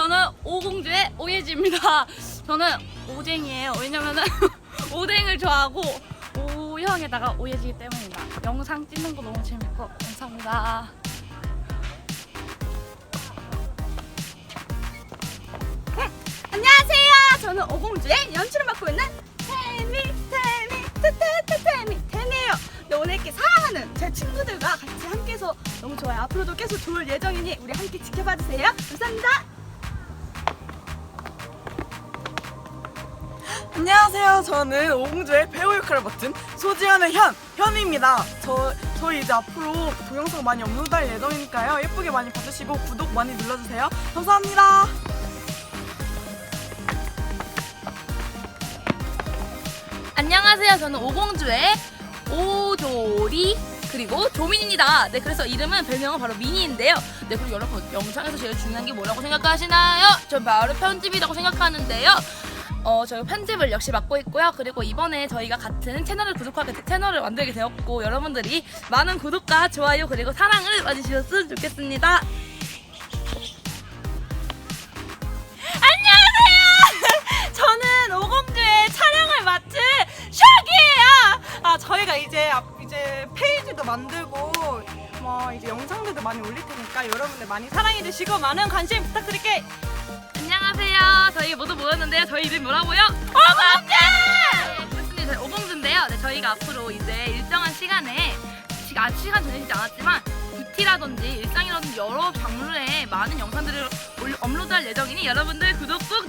저는 오공주의 오예지입니다. 저는 오쟁이에요. 왜냐면은 오뎅을 좋아하고 오형에다가 오예지기 때문입니다. 영상 찍는 거 너무 재밌고 감사합니다. 안녕하세요. 저는 오공주의 연출을 맡고 있는 태미, 태미, 태태태 태미, 태미예요. 네, 오늘 이렇게 사랑하는 제 함께 해서 너무 좋아요. 앞으로도 계속 좋을 예정이니 우리 함께 지켜봐 주세요. 감사합니다. 안녕하세요. 저는 오공주의 배우 역할을 맡은 소지현의 현, 현입니다. 저, 저희 이제 앞으로 동영상 많이 업로드할 예정이니까요. 예쁘게 많이 봐주시고 구독 많이 눌러주세요. 감사합니다. 안녕하세요. 저는 오공주의 오조리 그리고 조민입니다. 네, 그래서 이름은 별명은 바로 미니인데요. 네, 그리고 여러분 영상에서 제일 중요한 게 뭐라고 생각하시나요? 전 바로 편집이라고 생각하는데요. 어, 저희 편집을 역시 맡고 있고요. 그리고 이번에 저희가 같은 채널을 구독하게 되- 채널을 만들게 되었고 여러분들이 많은 구독과 좋아요 그리고 사랑을 많이 주셨으면 좋겠습니다. 안녕하세요. 저는 오공주의 촬영을 맡은 샥이에요. 아 저희가 이제 앞- 이제 페이 지도 만들고 뭐 이제 영상들도 많이 올릴 테니까 여러분들 많이 사랑해 주시고 많은 관심 부탁드릴게요. 안녕하세요. 저희 모두 모였는데요. 저희 이름 뭐라고요? 오공주! 네, 그렇습니다. 저희 오공주인데요. 네, 저희가 앞으로 이제 일정한 시간에 지금 아직 시간 정해지지 않았지만 뷰티라든지 일상이라든지 여러 장르의 많은 영상들을 올- 업로드할 예정이니 여러분들 구독 꾹